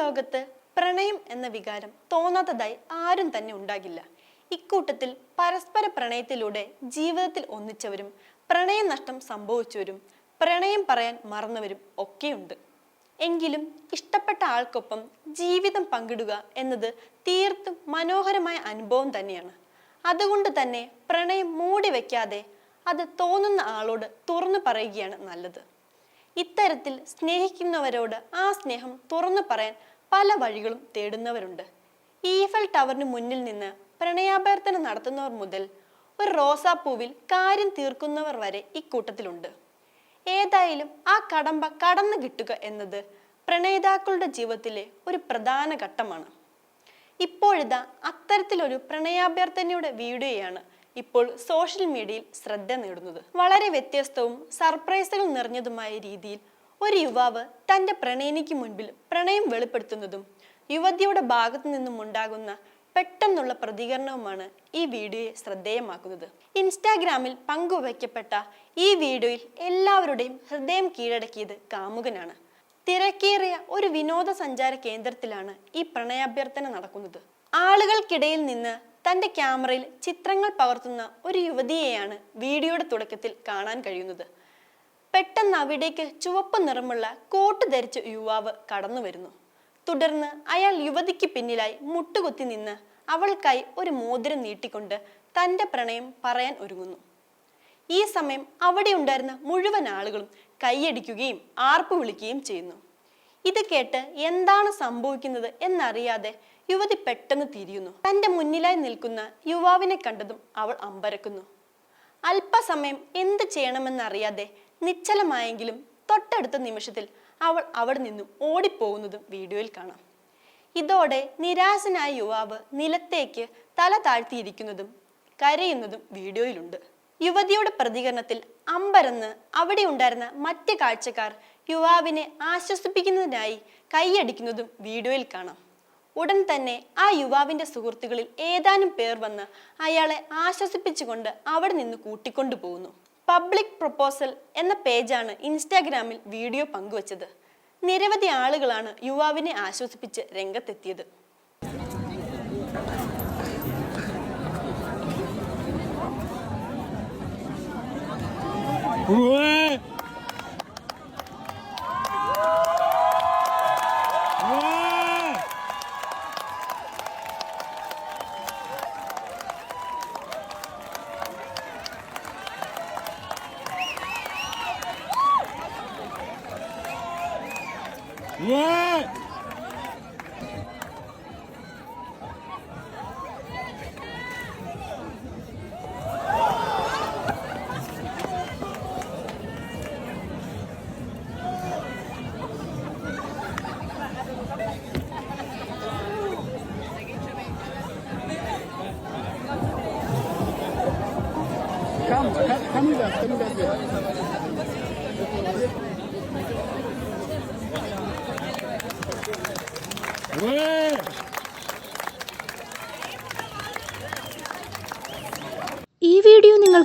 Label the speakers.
Speaker 1: ലോകത്ത് പ്രണയം എന്ന വികാരം തോന്നാത്തതായി ആരും തന്നെ ഉണ്ടാകില്ല. ഇക്കൂട്ടത്തിൽ പരസ്പര പ്രണയത്തിലൂടെ ജീവിതത്തിൽ ഒന്നിച്ചവരും പ്രണയം നഷ്ടം സംഭവിച്ചവരും പ്രണയം പറയാൻ മറന്നവരും ഒക്കെയുണ്ട്. എങ്കിലും ഇഷ്ടപ്പെട്ട ആൾക്കൊപ്പം ജീവിതം പങ്കിടുക എന്നത് തീർത്തും മനോഹരമായ അനുഭവം തന്നെയാണ്. അതുകൊണ്ട് തന്നെ പ്രണയം മൂടി വയ്ക്കാതെ അത് തോന്നുന്ന ആളോട് തുറന്നു പറയുകയാണ് നല്ലത്. ഇത്തരത്തിൽ സ്നേഹിക്കുന്നവരോട് ആ സ്നേഹം തുറന്നു പറയാൻ പല വഴികളും തേടുന്നവരുണ്ട്. ഈഫൽ ടവറിന് മുന്നിൽ നിന്ന് പ്രണയാഭ്യർത്ഥന നടത്തുന്നവർ മുതൽ ഒരു റോസാപ്പൂവിൽ കാര്യം തീർക്കുന്നവർ വരെ ഇക്കൂട്ടത്തിലുണ്ട്. ഏതായാലും ആ കടമ്പ കടന്നു കിട്ടുക എന്നത് പ്രണയിതാക്കളുടെ ജീവിതത്തിലെ ഒരു പ്രധാന ഘട്ടമാണ്. ഇപ്പോഴിതാ അത്തരത്തിലൊരു പ്രണയാഭ്യർത്ഥനയുടെ വീഡിയോയാണ് ഇപ്പോൾ സോഷ്യൽ മീഡിയയിൽ ശ്രദ്ധ നേടുന്നത്. വളരെ വ്യത്യസ്തവും സർപ്രൈസുകൾ നിറഞ്ഞതുമായ രീതിയിൽ ഒരു യുവാവ് തന്റെ പ്രണയിനിക്ക് മുൻപിൽ പ്രണയം വെളിപ്പെടുത്തുന്നതും യുവതിയുടെ ഭാഗത്തു നിന്നും ഉണ്ടാകുന്ന പെട്ടെന്നുള്ള പ്രതികരണവുമാണ് ഈ വീഡിയോയെ ശ്രദ്ധേയമാക്കുന്നത്. ഇൻസ്റ്റാഗ്രാമിൽ പങ്കുവയ്ക്കപ്പെട്ട ഈ വീഡിയോയിൽ എല്ലാവരുടെയും ഹൃദയം കീഴടക്കിയത് കാമുകനാണ്. തിരക്കേറിയ ഒരു വിനോദസഞ്ചാര കേന്ദ്രത്തിലാണ് ഈ പ്രണയാഭ്യർത്ഥന നടക്കുന്നത്. ആളുകൾക്കിടയിൽ നിന്ന് തന്റെ ക്യാമറയിൽ ചിത്രങ്ങൾ പകർത്തുന്ന ഒരു യുവതിയെയാണ് വീഡിയോയുടെ തുടക്കത്തിൽ കാണാൻ കഴിയുന്നത്. പെട്ടെന്ന് അവിടേക്ക് ചുവപ്പ് നിറമുള്ള കോട്ട് ധരിച്ച യുവാവ് കടന്നു വരുന്നു. തുടർന്ന് അയാൾ യുവതിക്ക് പിന്നിലായി മുട്ടുകുത്തി നിന്ന് അവൾക്കായി ഒരു മോതിരം നീട്ടിക്കൊണ്ട് തന്റെ പ്രണയം പറയാൻ ഒരുങ്ങുന്നു. ഈ സമയം അവിടെ ഉണ്ടായിരുന്ന മുഴുവൻ ആളുകളും കൈയടിക്കുകയും ആർപ്പ് വിളിക്കുകയും ചെയ്യുന്നു. ഇത് കേട്ട് എന്താണ് സംഭവിക്കുന്നത് എന്നറിയാതെ യുവതി പെട്ടെന്ന് തിരിയുന്നു. തന്റെ മുന്നിലായി നിൽക്കുന്ന യുവാവിനെ കണ്ടതും അവൾ അമ്പരക്കുന്നു. അല്പസമയം എന്ത് ചെയ്യണമെന്നറിയാതെ നിശ്ചലമായെങ്കിലും തൊട്ടടുത്ത നിമിഷത്തിൽ അവൾ അവിടെ നിന്നും ഓടിപ്പോകുന്നതും വീഡിയോയിൽ കാണാം. ഇതോടെ നിരാശനായ യുവാവ് നിലത്തേക്ക് തല താഴ്ത്തിയിരിക്കുന്നതും കരയുന്നതും വീഡിയോയിലുണ്ട്. യുവതിയുടെ പ്രതികരണത്തിൽ അമ്പരന്ന് അവിടെ ഉണ്ടായിരുന്ന മറ്റ് കാഴ്ചക്കാർ യുവാവിനെ ആശ്വസിപ്പിക്കുന്നതിനായി കൈയടിക്കുന്നതും വീഡിയോയിൽ കാണാം. ഉടൻ തന്നെ ആ യുവാവിന്റെ സുഹൃത്തുക്കളിൽ ഏതാനും പേർ വന്ന് അയാളെ ആശ്വസിപ്പിച്ചുകൊണ്ട് അവിടെ നിന്ന് കൂട്ടിക്കൊണ്ടു പോകുന്നു പബ്ലിക് പ്രൊപ്പോസൽ എന്ന പേജാണ് ഇൻസ്റ്റാഗ്രാമിൽ വീഡിയോ പങ്കുവച്ചത്. നിരവധി ആളുകളാണ് യുവാവിനെ ആശ്വസിപ്പിച്ച് രംഗത്തെത്തിയത്.
Speaker 2: Ouais Yeah.
Speaker 3: Come, come, come with us, come with us.